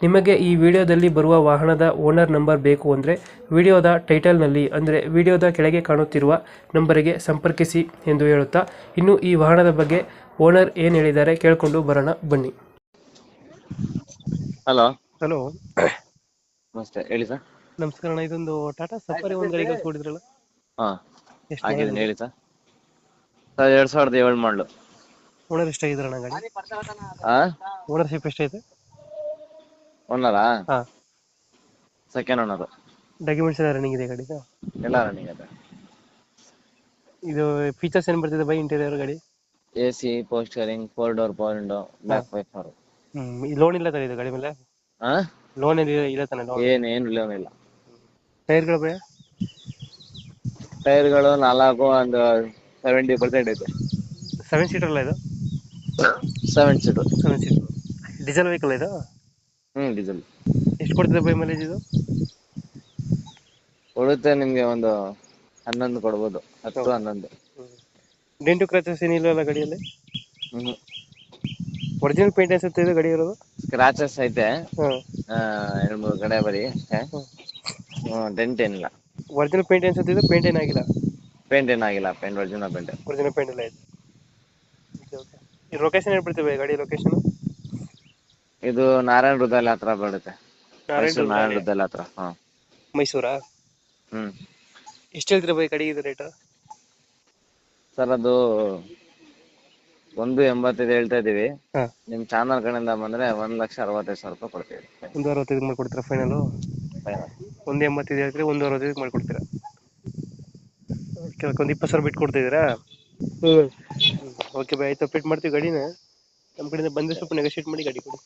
ನಿಮಗೆ ಈ ವಿಡಿಯೋದಲ್ಲಿ ಬರುವ ವಾಹನದ ಓನರ್ ನಂಬರ್ ಬೇಕು ಅಂದರೆ ವಿಡಿಯೋದ ಟೈಟಲ್ನಲ್ಲಿ ಅಂದರೆ ವಿಡಿಯೋದ ಕೆಳಗೆ ಕಾಣುತ್ತಿರುವ ನಂಬರಿಗೆ ಸಂಪರ್ಕಿಸಿ ಎಂದು ಹೇಳುತ್ತಾ ಇನ್ನು ಈ ವಾಹನದ ಬಗ್ಗೆ ಓನರ್ ಏನು ಹೇಳಿದ್ದಾರೆ ಕೇಳಿಕೊಂಡು ಬರೋಣ ಬನ್ನಿ. ಹಲೋ. ಹಲೋ. ನಮಸ್ತೆ ಹೇಳಿ ಸರ್. ನಮಸ್ಕಾರ ಅಣ್ಣ ಇದೊಂದು ಟಾಟಾ ಸಫಾರಿ ಒಂದು ಗಾಡಿ ಕಳ್ಸ್ಕೊಡಿದ್ರಲ್ಲ ಹಾ ಎಷ್ಟು ಹೇಳಿ ಸರ್. ಸರ್ ಎರಡ್ ಸಾವಿರದ ಏಳು ಮಾಡಲು. ಓನರ್ ಎಷ್ಟಾಗಿದ್ರಣ್ಣ ಗಾಡಿ? ಹಾ ಓನರ್ಶಿಪ್ ಎಷ್ಟೈತೆ ಒನ್ನರಾ ಹಾ. ಸೆಕೆಂಡ್ ಓನರ್ ಡಾಕ್ಯುಮೆಂಟ್ಸ್ ಎಲ್ಲ ರನ್ನಿಂಗ್ ಇದೆ ಗಾಡಿದು? ಎಲ್ಲ ರನ್ನಿಂಗ್ ಇದೆ. ಇದು ಫೀಚರ್ಸ್ ಏನು ಬರ್ತಿದೆ ಬೈ ಇಂಟೀರಿಯರ್ ಗಾಡಿ? ಎಸಿ ಸಿ ಪೋಸ್ಟ್ ಕರಿಂಗ್ four door power window back wiper loan ಇಲ್ಲ ತಾನೆ ಇದು ಗಾಡಿ ಮೇಲೆ? ಆ? ಲೋನ್ ಏನಿದೆ ಇಲ್ಲ ತಾನೆ ಲೋನ್ ಏನ್ ಏನು ಲೋನ್ ಇಲ್ಲ. ಟೈರ್ಗಳು ಬೈ ಟೈರ್ಗಳು ನಾಲ್ಕು ಒಂದು ಸೆವೆಂಟಿ ಪರ್ಸೆಂಟ್ ಇದೆ ಸೆವೆನ್ ಸೀಟರ್ ಅಲ್ಲ ಇದು? Seven seat seven seater diesel vehicle ಇದು? Hmm diesel. ಎಷ್ಟು ಕೊಡ್ತಿದೆ ಬೈ ಮೈಲೇಜ್ ಇದು? ಕೊಡುತ್ತೆ ನಿಮ್ಗೆ ಒಂದು ಹನ್ನೊಂದು ಕೊಡ್ಬೋದು ಹತ್ತು ಹನ್ನೊಂದು. ಡೆಂಟು ಕ್ರಾಚಸ್ ಏನಿಲ್ಲ ಗಾಡಿಯಲ್ಲಿ? ಹ್ಮ್. ಒರಿಜಿನಲ್ ಪೇಂಟ್ ಅನ್ಸುತ್ತೆ ಇದು ಗಾಡಿ ಇರೋದು? ಸ್ಕ್ರಾಚಸ್ ಐತೆ. ಹಾಂ ಆ, ಎರಡ್ ಮೂರು ಕಡೆ ಬರೀ ಅಷ್ಟೇ. ಹ್ಮ್. ಡೆಂಟ್ ಏನಿಲ್ಲ. ಒರಿಜಿನಲ್ ಪೇಂಟ್ ಅನ್ಸುತ್ತೆ ಇದು? ಪೇಂಟ್ ಏನಾಗಿಲ್ಲ ಪೇಂಟ್ ಏನಾಗಿಲ್ಲ paint original paint original paint ಎಲ್ಲ ಇದೆ ಈ ಲೊಕೇಶನ್ ಬೈ ಗಾಡಿ ಲೊಕೇಶನ್ ಇದು ನಾರಾಯಣ ಹೃದಯ ಹತ್ರ ಬರುತ್ತೆ. ನಾರಾಯಣ ಮೈಸೂರು ನಾರಾಯಣ ಹೃದಯ ಹತ್ರ ಹಾ. ಮೈಸೂರಾ? ಹ್ಮ್. ಎಷ್ಟು ಹೇಳ್ತೀರ ಬೈ ಕಡೆಗೆ ಇದು ರೇಟ್? ಸರ್ ಅದು ಒಂದು ಎಂಬತ್ತೈದು ಹೇಳ್ತಾ ಇದೀವಿ ಹಾಂ. ನಿಮ್ ಚಾನಲ್ ಕಡೆಯಿಂದ ಬಂದ್ರೆ ಒಂದ್ ಲಕ್ಷ ಅರವತ್ತೈದು ಸಾವಿರ ರೂಪಾಯಿ ಕೊಡ್ತೀವಿ. ಒಂದು ಅರವತ್ತೈದು ಮಾಡ್ಕೊಡ್ತೀರಾ ಫೈನಲು? Final. ಒಂದು ಎಂಬತ್ತೈದು ಹೇಳ್ತೀರಿ ಒಂದು ಅರವತ್ತೈದು ಮಾಡ್ಕೊಡ್ತೀರಾ? ಓಕೆ ಒಂದು ಇಪ್ಪತ್ತು ಸಾವಿರ ಬಿಟ್ಟು ಕೊಡ್ತಿದ್ದೀರಾ? ಓಕೆ ಬೈ ಆಯ್ತು ಅಪ್ಡೇಟ್ ಮಾಡ್ತೀವಿ ಗಾಡಿನ. ನಮ್ಮ ಕಡೆಯಿಂದ ಬಂದರೆ ಸ್ವಲ್ಪ ನೆಗೋಷಿಯೇಟ್ ಮಾಡಿ ಗಾಡಿ ಕೊಡಿ.